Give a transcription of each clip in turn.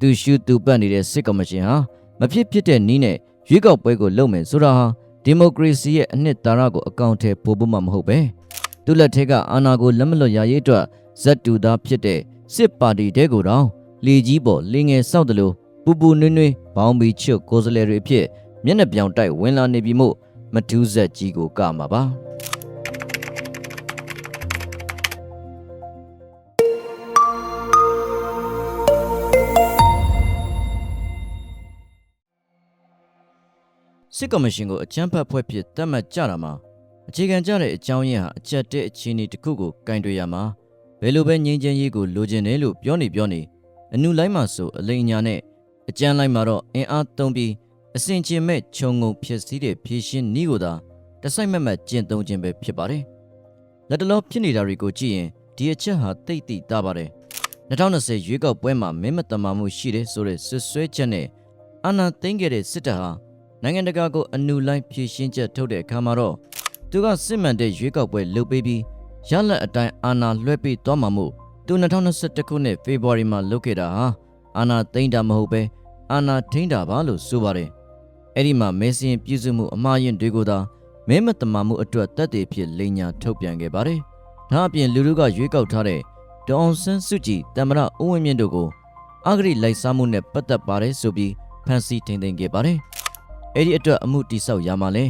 သူရှုသူပတ်နေတဲ့စစ်ကော်မရှင်ဟာမဖြစ်ဖြစ်တဲ့နီးနဲ့ရွေးကောက်ပွဲကိုလုပ်မယ်ဆိုတာဟာဒီမိုကရေစီရဲ့အနှစ်သာရကိုအကောင့်ထဲပို့ဖို့မှမဟုတ်ပဲသူလက်ထက်ကအာဏာကိုလက်မလွတ်ရရေးအတွက်ဇက်တူသားဖြစ်တဲ့စစ်ပါတီတဲကိုတောင်လေကြီးပေါ်လင်းငယ်စောက်တယ်လို့ပူပူနွေ့နွေ့ဘောင်းဘီချွတ်ကိုယ်စားလှယ်တွေအဖြစ်မျက်နှာပြောင်တိုက်ဝင်လာနေပြီမို့မထူးဆက်ကြီးကိုကမှာပါ စစ်ကော်မရှင်ကိုအကြမ်းဖက်ဖွဲ့ဖြစ်တတ်မှတ်ကြတာမှာအခြေခံကြတဲ့အကြောင်းရင်းဟာအချက်တဲ့အခြေအနေတစ်ခုကိုကင်တွယ်ရမှာဘယ်လိုပဲငြိမ်းချမ်းရေးကိုလိုချင်တယ်လို့ပြောနေပြောနေအနုလိုက်မှာဆိုအလိမ်ညာနဲ့အကြမ်းလိုက်မှာတော့အင်အားသုံးပြီးအစင်ချင်းမဲ့ခြုံငုံဖြစ်စည်းတဲ့ဖြည့်ရှင်းနည်းကိုသာတစိုက်မက်မက်ကျင့်သုံးခြင်းပဲဖြစ်ပါတယ်လက်တလောဖြစ်နေတာတွေကိုကြည့်ရင်ဒီအချက်ဟာတိတ်တိတ်သားပါတယ်2020ရွေးကောက်ပွဲမှာမင်းမတမာမှုရှိတယ်ဆိုတဲ့ဆွဆွဲချက်နဲ့အာဏာသိမ်းခဲ့တဲ့စစ်တပ်ဟာ နိုင်ငံတကာကိုအနူလိုက်ဖြည့်ရှင်းချက်ထုတ်တဲ့အခါမှာတော့သူကစစ်မှန်တဲ့ရွေးကောက်ပွဲလုပ်ပေးပြီးရလက်အတိုင်းအာဏာလွှဲပေးသွားမှာမို့သူ2021ခုနှစ်ဖေဖော်ဝါရီမှာလုပ်ခဲ့တာဟာအာဏာသိမ်းတာမဟုတ်ပဲအာဏာထိန်းတာပါလို့ဆိုပါတယ်အဲ့ဒီမှာမဲစင်ပြည်စုမှုအမှားယွင်းတွေကိုသာမဲမတမာမှုအတွက်တက်တည်ဖြစ်လိန်ညာထုတ်ပြန်ခဲ့ပါတယ်ဒါအပြင်လူလူကရွေးကောက်ထားတဲ့ဒေါအောင်ဆန်းစုကြည်တမ္မရဦးဝင်းမြင့်တို့ကိုအဂရိလိုက်စားမှုနဲ့ပတ်သက်ပါတယ်ဆိုပြီးဖမ်းဆီးထိန်သိမ်းခဲ့ပါတယ် အဲ့ဒီအတွက်အမှုတိဆောက်ရမှာလဲ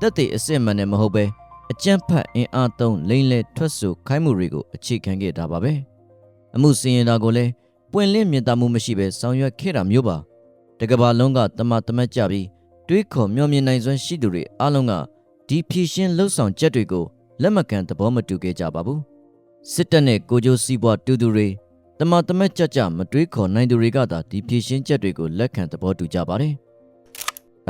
တက်တဲ့အစ်စ်မှန်နဲ့မဟုတ်ပဲအကြမ်းဖက်အင်အားသုံးလိမ့်လဲထွက်ဆိုခိုင်းမှုတွေကိုအခြေခံခဲ့တာပါပဲအမှုစီရင်တာကိုလည်းပွင့်လင်းမြင်သာမှုမရှိပဲဆောင်ရွက်ခဲ့တာမျိုးပါတကဘာလုံးကတမတမတ်ကြပြီးတွေးခေါ်မျှော်မြင်နိုင်စွမ်းရှိသူတွေအားလုံးကဒီဖြည့်ရှင်းလှုပ်ဆောင်ချက်တွေကိုလက်မခံသဘောမတူခဲ့ကြပါဘူးစစ်တပ်နဲ့ကိုကြိုးစီးပွားတူသူတွေတမတမတ်ကြကြမတွေးခေါ်နိုင်သူတွေကသာဒီဖြည့်ရှင်းချက်တွေကိုလက်ခံသဘောတူကြပါတယ်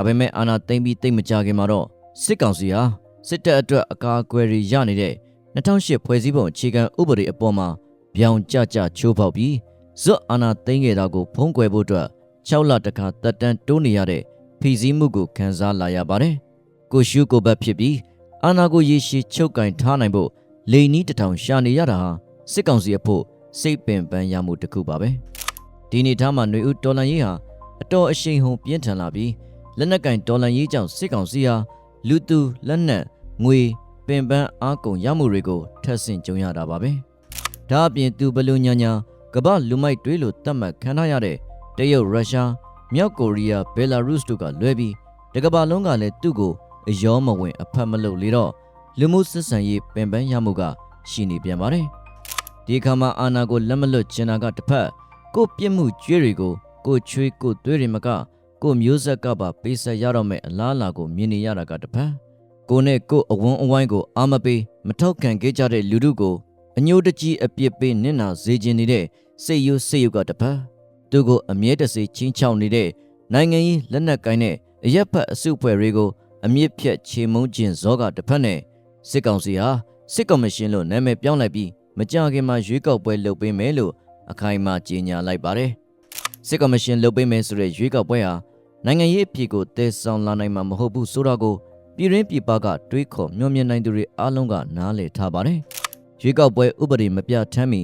ဒါပေမဲ့အာဏာသိမ်းပြီးတိတ်မကြခင်မှာတော့စစ်ကောင်စီဟာစစ်တပ်အတွက်အကာအကွယ်တွေရနေတဲ့2008ဖွဲ့စည်းပုံအခြေခံဥပဒေအပေါ်မှာပြောင်ကြကြချိုးဖောက်ပြီးဇွတ်အာဏာသိမ်းခဲ့တာကိုဖုံးကွယ်ဖို့အတွက်6လတခါတက်တန်းတိုးနေရတဲ့ဖီစည်းမှုကိုခံစားလာရပါတယ်။ကိုရှုကိုဘက်ဖြစ်ပြီးအာဏာကိုရေရှည်ချုပ်ကင်ထားနိုင်ဖို့လိန်နီးတစ်ထောင်ရှာနေရတာဟာစစ်ကောင်စီအဖို့စိတ်ပင်ပန်းရမှုတစ်ခုပါပဲ။ဒီနေ့ထားမှာຫນွေဦးတော်လန်ရေးဟာအတော်အရှိန်ဟုန်ပြင်းထန်လာပြီး လက်နက်ကင်ဒေါ်လာရေးကြောင့်စစ်ကောင်စီဟာလူသူလက်နက်ငွေပင်ပန်းအားကုန်ရမှုတွေကိုထပ်ဆင့်ကြုံရတာပါပဲ။ဒါအပြင်သူဘလူညာညာကမ္ဘာလူမိုက်တွေးလို့တတ်မှတ်ခံထားရတဲ့တရုတ်ရုရှားမြောက်ကိုရီးယားဘယ်လာရုစ်တို့ကလွဲပြီးတကမ္ဘာလုံးကလည်းသူ့ကိုအယောမဝင်အဖက်မလုပ်လေတော့လူမှုစစ်ဆန်ရေးပင်ပန်းရမှုကရှိနေပြန်ပါတယ်။ဒီအခါမှာအာနာကိုလက်မလွတ်ချင်တာကတစ်ဖက်ကိုပြစ်မှုကြွေးတွေကိုကိုချွေးကိုသွေးတွေမက ကိုမျိုးဆက်ကပါပေးဆက်ရတော့မဲ့အလားအလာကိုမြင်နေရတာကတပန်းကိုနဲ့ကိုအဝန်းအဝိုင်းကိုအာမပေးမထောက်ခံခဲ့ကြတဲ့လူတို့ကိုအညိုတကြီးအပြစ်ပေးနစ်နာစေခြင်းနေတဲ့စိတ်ယုစိတ်ယုကတပန်းသူကိုအမြဲတစေချင်းချောက်နေတဲ့နိုင်ငံရေးလက်နက်ကိုင်းတဲ့အရက်ဖက်အစုအဖွဲ့တွေကိုအမြင့်ဖြတ်ချေမုန်းခြင်းဇောကတစ်ဖက်နဲ့စစ်ကောင်စီဟာစစ်ကော်မရှင်လို့နာမည်ပြောင်းလိုက်ပြီးမကြခင်မှာရွေးကောက်ပွဲလုပ်ပေးမယ်လို့အခိုင်အမာကြေညာလိုက်ပါတယ်စစ်ကော်မရှင်လုပ်ပေးမယ်ဆိုတဲ့ရွေးကောက်ပွဲဟာ နိုင်ငံရေးအဖြစ်ကိုတည်ဆောင်လာနိုင်မှာမဟုတ်ဘူးဆိုတာကိုပြည်ရင်းပြည်ပကတွေးခေါ်မျှော်မြင်နိုင်သူတွေအားလုံးကနားလည်ထားပါတယ်။ရွေးကောက်ပွဲဥပဒေမပြဋ္ဌာန်းမီ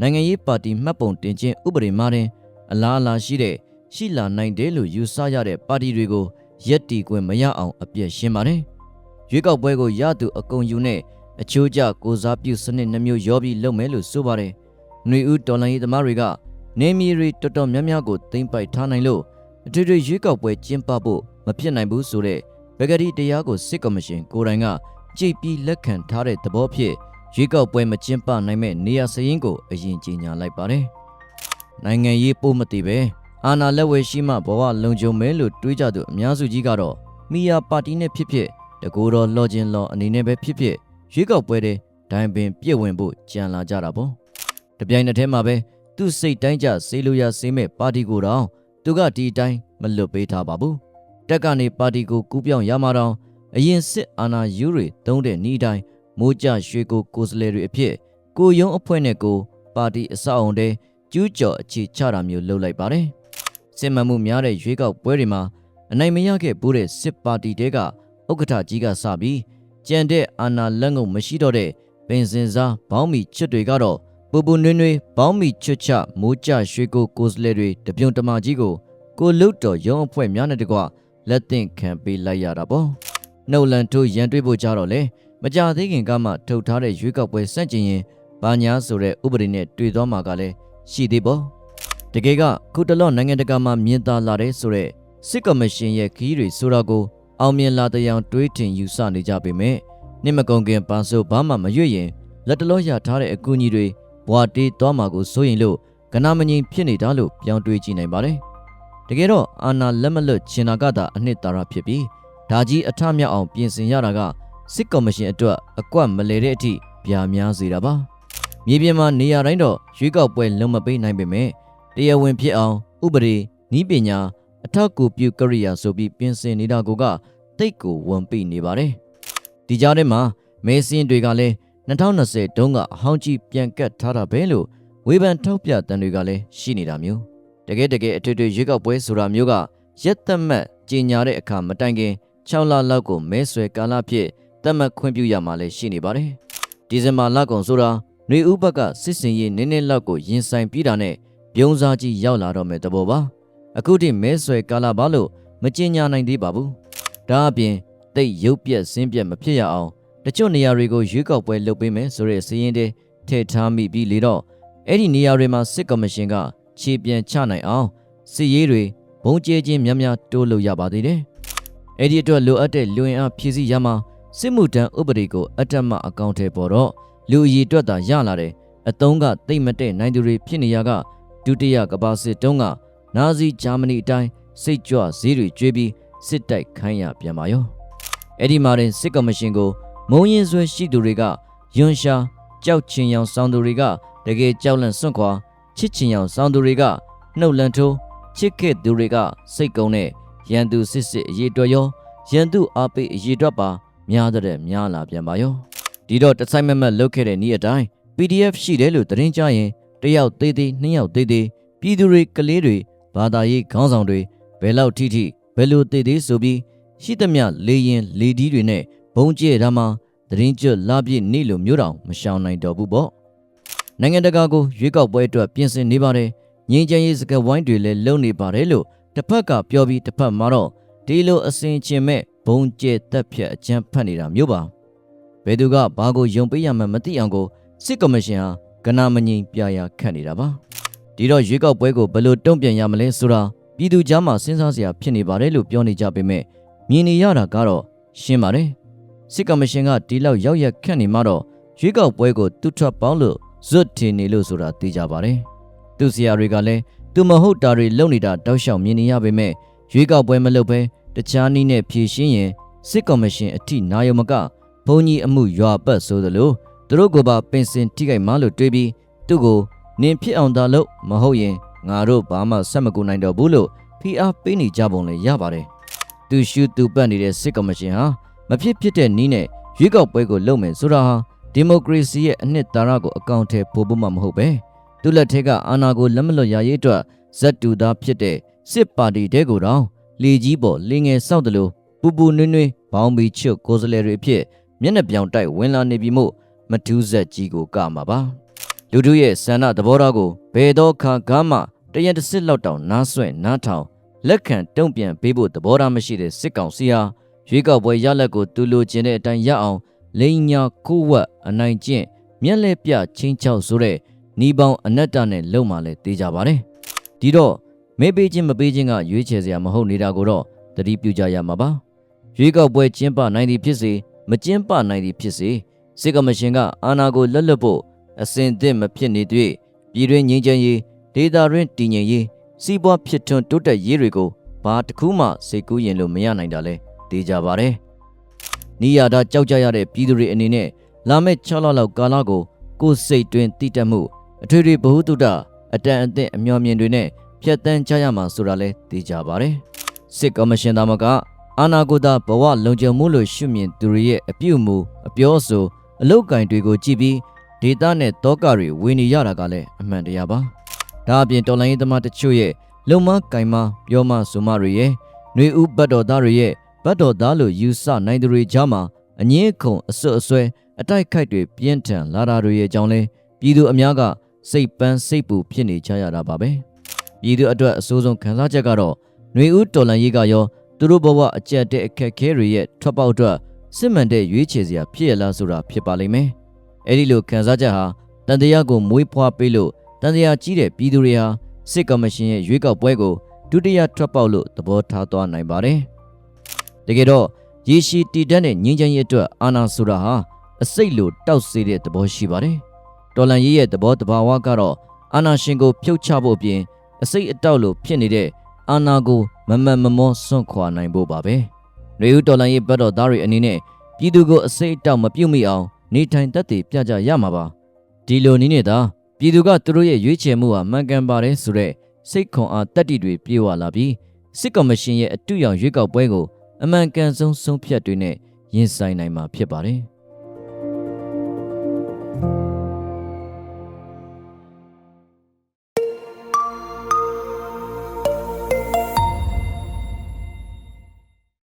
နိုင်ငံရေးပါတီမှတ်ပုံတင်ခြင်းဥပဒေမှာတင်အလားအလာရှိတဲ့ရှိလာနိုင်တယ်လို့ယူဆရတဲ့ပါတီတွေကိုရက်တီခွင့်မရအောင်အပြည့်ရှင်းပါတယ်။ရွေးကောက်ပွဲကိုရသူအကုန်ယူနဲ့အချိုးကျကိုစားပြုစနစ်နှမျိုးရောပြီးလုပ်မယ်လို့ဆိုပါတယ်။ຫນွေဦးတော်လိုင်းရေးသမားတွေကနေမီရီတော်တော်များများကိုသိမ့်ပိုက်ထားနိုင်လို့ အထွေထွေရွေးကောက်ပွဲကျင်းပဖို့မဖြစ်နိုင်ဘူးဆိုတဲ့ဗဂရီတရားကိုစစ်ကော်မရှင်ကိုယ်တိုင်ကကြိတ်ပြီးလက်ခံထားတဲ့သဘောဖြင့်ရွေးကောက်ပွဲမကျင်းပနိုင်မဲ့နေရာစရင်းကိုအရင်ကြီးညာလိုက်ပါတယ်။နိုင်ငံရေးပို့မသိပဲအာဏာလက်ဝဲရှိမှဘဝလုံခြုံမဲလို့တွေးကြသူအများစုကြီးကတော့မီယာပါတီနဲ့ဖြစ်ဖြစ်တကူတော်လော်ချင်းလော်အနေနဲ့ပဲဖြစ်ဖြစ်ရွေးကောက်ပွဲတဲ့ဒိုင်ပင်ပြည့်ဝင်ဖို့ကြံလာကြတာပေါ့။တပြိုင်နက်တည်းမှာပဲသူ့စိတ်တိုင်းကြစေလိုရာစေးမဲ့ပါတီကိုတော့ သူကဒီအတိုင်းမလွတ်ပေးထားပါဘူးတက်ကနေပါတီကိုကူးပြောင်းရမှာတော့အရင်စစ်အာဏာယူတွေတုံးတဲ့ဤတိုင်းမိုးကြရွှေကိုကိုယ်စားလှယ်တွေအဖြစ်ကိုယုံအဖွဲ့နဲ့ကိုပါတီအဆောက်အုံတဲကျူးကျော်အခြေချတာမျိုးလုပ်လိုက်ပါတယ်စစ်မှန်မှုများတဲ့ရွေးကောက်ပွဲတွေမှာအနိုင်မရခဲ့ဘူးတဲ့စစ်ပါတီတဲကဥက္ကဋ္ဌကြီးကစပြီးကြံတဲ့အာဏာလက်ငုံမရှိတော့တဲ့ပင်စင်စားဘောင်းမီချစ်တွေကတော့ ပူပူနွေးနွေးဘောင်းမီချွတ်ချမိုးကြရွှေကိုကိုယ်စလဲတွေတပြုံတမာကြီးကိုကိုလုတ်တော်ရုံအဖွဲ့များနဲ့တကွလက်သင့်ခံပေးလိုက်ရတာပေါ့နှုတ်လန်ထိုးရန်တွေးဖို့ကြတော့လေမကြသေးခင်ကမှထုတ်ထားတဲ့ရွေးကောက်ပွဲစန့်ကျင်ရင်ဘာညာဆိုတဲ့ဥပဒေနဲ့တွေ့သွားမှာကလည်းရှိသေးပေါ့တကယ်ကခုတလော့နိုင်ငံတကာမှာမြင်သာလာတဲ့ဆိုတဲ့စစ်ကော်မရှင်ရဲ့ခီးတွေဆိုတာကိုအောင်မြင်လာတဲ့အောင်တွေးထင်ယူဆနေကြပေမဲ့နှစ်မကုန်ခင်ပန်းဆိုဘာမှမရွေ့ရင်လက်တလောရထားတဲ့အကူအညီတွေ ဘွာတေးသွားမှာကိုစိုးရင်လို့ကနာမငိမ်ဖြစ်နေတာလို့ပြောင်းတွေးကြည့်နိုင်ပါတယ်တကယ်တော့အာနာလက်မလွတ်ချင်တာကသာအနှစ်သာရဖြစ်ပြီးဒါကြီးအထမြောက်အောင်ပြင်ဆင်ရတာကစစ်ကော်မရှင်အတွက်အကွက်မလဲတဲ့အထိပြာများစေတာပါမြေပြင်မှာနေရာတိုင်းတော့ရွေးကောက်ပွဲလုံးမပေးနိုင်ပေမဲ့တရားဝင်ဖြစ်အောင်ဥပဒေဤပညာအထောက်အကူပြုကရိယာဆိုပြီးပြင်ဆင်နေတာကိုကတိတ်ကိုဝန်ပိနေပါတယ်ဒီကြားထဲမှာမဲစင်းတွေကလည်း 2020တုန်းကအဟောင်းကြီးပြန်ကတ်ထားတာပဲလို့ဝေဖန်ထောက်ပြတန်တွေကလည်းရှိနေတာမျိုးတကယ်တကယ်အထွေထွေရွေးကောက်ပွဲဆိုတာမျိုးကရက်သက်မှတ်ကြီးညာတဲ့အခါမတိုင်ခင်6လလောက်ကိုမဲဆွယ်ကာလဖြစ်သတ်မှတ်ခွင့်ပြုရမှာလည်းရှိနေပါတယ်ဒီဇင်ဘာလကုန်ဆိုတာຫນွေဥဘက်ကစစ်စင်ရေးနည်းနည်းလောက်ကိုရင်ဆိုင်ပြီးတာနဲ့ပြုံးစားကြီးရောက်လာတော့မယ်တဘောပါအခုထိမဲဆွယ်ကာလပါလို့မကြင်ညာနိုင်သေးပါဘူးဒါအပြင်တိတ်ရုပ်ပြက်စင်းပြက်မဖြစ်ရအောင် တချို့နေရာတွေကိုရွေးကောက်ပွဲလုပ်ပေးမယ်ဆိုတဲ့စည်ရင်တွေထည့်ထားမိပြီးလေတော့အဲ့ဒီနေရာတွေမှာစစ်ကော်မရှင်ကခြေပြန်ချနိုင်အောင်စစ်ရေးတွေဘုံကျဲချင်းများများတိုးလို့ရပါသေးတယ်။အဲ့ဒီအတွက်လိုအပ်တဲ့လူဝင်အားဖြည့်ဆည်းရမှာစစ်မှုထမ်းဥပဒေကိုအတ္တမအကောင့်ထဲပေါ်တော့လူအည်အတွက်သာရလာတယ်။အတုံးကတိတ်မတဲ့နိုင်သူတွေဖြစ်နေရကဒုတိယကမ္ဘာစစ်တုံးကနာဇီဂျာမနီအတိုင်းစိတ်ကြွဈေးတွေကျွေးပြီးစစ်တိုက်ခိုင်းရပြန်ပါရော။အဲ့ဒီမှာတင်စစ်ကော်မရှင်ကို မုံရင်ဆွဲရှိသူတွေကယွန်ရှာကြောက်ချင်ရောင်စောင်းသူတွေကတကယ်ကြောက်လန့်စွန့်ခွာချစ်ချင်ရောင်စောင်းသူတွေကနှုတ်လန့်ထိုးချစ်ခဲ့သူတွေကစိတ်ကုံနဲ့ရန်သူစစ်စစ်အရေးတော်ရောရန်သူအားပေးအရေးတော်ပါများတဲ့များလာပြန်ပါရောဒီတော့တဆိုင်မမတ်လုတ်ခဲ့တဲ့နေ့အတိုင်း PDF ရှိတယ်လို့သတင်းကြရင်တယောက်သေးသေးနှစ်ယောက်သေးသေးပြည်သူတွေကလေးတွေဘာသာရေးခေါင်းဆောင်တွေဘယ်လောက်ထိထိဘယ်လိုသေးသေးဆိုပြီးရှိသမျှလေရင်လေဒီတွေနဲ့ ဘုံကျဲတာမှာသတင်းကျွတ်လာပြည့်နေ့လိုမျိုးတောင်မရှောင်နိုင်တော့ဘူးပေါ့နိုင်ငံတကာကိုရွေးကောက်ပွဲအတွက်ပြင်ဆင်နေပါတယ်ငင်းချင်ရေးစကဝိုင်းတွေလည်းလုံနေပါတယ်လို့တစ်ဖက်ကပြောပြီးတစ်ဖက်မှာတော့ဒီလိုအစင်ချင်မဲ့ဘုံကျဲတက်ဖြတ်အကြမ်းဖက်နေတာမျိုးပါဘယ်သူကဘာကိုယုံပေးရမှန်းမသိအောင်ကိုစစ်ကော်မရှင်ဟာကနာမငိန်ပြရာခတ်နေတာပါဒီတော့ရွေးကောက်ပွဲကိုဘယ်လိုတုံ့ပြန်ရမလဲဆိုတာပြည်သူကြားမှာစဉ်းစားစရာဖြစ်နေပါတယ်လို့ပြောနေကြပေမဲ့မြင်နေရတာကတော့ရှင်းပါတယ် စစ်ကော်မရှင်ကဒီလောက်ရောက်ရက်ခန့်နေမှတော့ရွေးကောက်ပွဲကိုတူထွက်ပေါင်းလို့ဇွတ်ထင်နေလို့ဆိုတာသိကြပါတယ်သူစရာတွေကလည်းသူမဟုတ်တာတွေလုပ်နေတာတောက်လျှောက်မြင်နေရပေမဲ့ရွေးကောက်ပွဲမလုပ်ဘဲတခြားနည်းနဲ့ဖြည့်ရှင်းရင်စစ်ကော်မရှင်အထိနာယုံမကဘုံကြီးအမှုရွာပတ်ဆိုသလိုသူတို့ကပါပင်စင်ထိခိုက်မှလို့တွေးပြီးသူ့ကိုနင်ဖြစ်အောင်သာလို့မဟုတ်ရင်ငါတို့ဘာမှဆက်မကူနိုင်တော့ဘူးလို့ဖိအားပေးနေကြပုံလည်းရပါတယ်သူရှူသူပတ်နေတဲ့စစ်ကော်မရှင်ဟာ မဖြစ်ဖြစ်တဲ့နည်းနဲ့ရွေးကောက်ပွဲကိုလုပ်မယ်ဆိုတာဟာဒီမိုကရေစီရဲ့အနှစ်သာရကိုအကောင့်ထဲပို့ဖို့မှမဟုတ်ပဲသူလက်ထက်ကအာဏာကိုလက်မလွတ်ရရေးအတွက်ဇက်တူသားဖြစ်တဲ့စစ်ပါတီတဲကိုတောင်လေကြီးပေါ်လင်းငယ်စောက်တယ်လို့ပူပူနွေးနွေးဘောင်းဘီချွတ်ကိုယ်စလဲတွေအဖြစ်မျက်နှာပြောင်တိုက်ဝင်လာနေပြီမို့မထူးဆက်ကြီးကိုကမှာပါလူတို့ရဲ့ဆန္ဒသဘောထားကိုဘယ်တော့ခါကမှတရက်တစ်စစ်လောက်တောင်နားဆွဲနားထောင်လက်ခံတုံ့ပြန်ပေးဖို့သဘောထားမရှိတဲ့စစ်ကောင်စီဟာ ရွေးကောက်ပွဲရလဒ်ကိုတူလိုချင်တဲ့အတိုင်းရအောင်လိန်ညာခိုးဝက်အနိုင်ကျင့်မျက်လက်ပြချင်းချောက်ဆိုတဲ့နီးပေါင်းအနတ္တနဲ့လုံမှလည်းတေးကြပါတယ်ဒီတော့မေးပေးခြင်းမပေးခြင်းကရွေးချယ်စရာမဟုတ်နေတာကိုတော့သတိပြုကြရမှာပါရွေးကောက်ပွဲကျင်းပနိုင်သည်ဖြစ်စေမကျင်းပနိုင်သည်ဖြစ်စေစစ်ကမရှင်ကအာဏာကိုလက်လွတ်ဖို့အစဉ်သင့်မဖြစ်နေတွေ့ပြည်တွင်းငြိမ်းချမ်းရေးဒေသတွင်းတည်ငြိမ်ရေးစီးပွားဖြစ်ထွန်းတိုးတက်ရေးတွေကိုဘာတစ်ခုမှစိတ်ကူးရင်လို့မရနိုင်တာလဲ သိကြပါတယ်။နီးရတာကြောက်ကြရတဲ့ပြည်သူတွေအနေနဲ့လာမယ့်6လလောက်ကာလကိုကိုယ်စိတ်တွင်တည်တတ်မှုအထွေထွေဘ ഹു တုတအတန်အသင့်အမျှော်မြင်တွေနဲ့ဖြတ်တန်းကြရမှာဆိုတာလဲသိကြပါတယ်။စစ်ကော်မရှင်သားမကအာနာကိုတာဘဝလုံခြုံမှုလို့ရှုမြင်သူတွေရဲ့အပြုအမူအပြောအဆိုအလောက်ကင်တွေကိုကြည့်ပြီးဒေတာနဲ့တောကတွေဝင်နေရတာကလည်းအမှန်တရားပါ။ဒါအပြင်တော်လိုင်းရေးသမားတချို့ရဲ့လုံမကင်မပြောမဆိုမတွေရဲ့နှွေဦးဘတ်တော်သားတွေရဲ့ ဘတ်တော်သားလို့ယူဆနိုင်သူတွေကြားမှာအငင်းခုန်အစွတ်အဆွဲအတိုက်ခိုက်တွေပြင်းထန်လာတာတွေရဲ့အကြောင်းလဲပြည်သူအများကစိတ်ပန်းစိတ်ပူဖြစ်နေကြရတာပါပဲပြည်သူအတွက်အဆိုးဆုံးခံစားချက်ကတော့ຫນွေဦးတော်လန်ရေးကရောသူတို့ဘဝအကြက်တဲ့အခက်ခဲတွေရဲ့ထွက်ပေါက်အတွက်စစ်မှန်တဲ့ရွေးချယ်စရာဖြစ်ရလားဆိုတာဖြစ်ပါလိမ့်မယ်အဲ့ဒီလိုခံစားချက်ဟာတန်တရားကိုမွေးဖွားပေးလို့တန်တရားကြီးတဲ့ပြည်သူတွေဟာစစ်ကော်မရှင်ရဲ့ရွေးကောက်ပွဲကိုဒုတိယထွက်ပေါက်လို့သဘောထားသွားနိုင်ပါတယ် တကယ်တော့ရေရှည်တည်တတ်တဲ့ငြိမ်းချမ်းရေးအတွက်အာဏာဆိုတာဟာအစိတ်လိုတောက်စေတဲ့သဘောရှိပါတယ်တော်လန်ရေးရဲ့သဘောတဘာဝကတော့အာဏာရှင်ကိုဖြုတ်ချဖို့အပြင်အစိတ်အတောက်လိုဖြစ်နေတဲ့အာဏာကိုမမတ်မမောစွန့်ခွာနိုင်ဖို့ပါပဲ။ရေဦးတော်လန်ရေးဘတ်တော်သားတွေအနေနဲ့ပြည်သူကိုအစိတ်အတောက်မပြုတ်မိအောင်နေထိုင်တတ်တည်ပြကြရမှာပါ။ဒီလိုနည်းနဲ့သာပြည်သူကသူတို့ရဲ့ရွေးချယ်မှုဟာမှန်ကန်ပါတယ်ဆိုတဲ့စိတ်ခွန်အားတက်တီတွေပြေဝလာပြီးစစ်ကော်မရှင်ရဲ့အတူရောင်ရွေးကောက်ပွဲကို အမှန်ကန်ဆုံးဆုံးဖြတ်တွေနဲ့ရင်ဆိုင်နိုင်မှာဖြစ်ပါတယ်။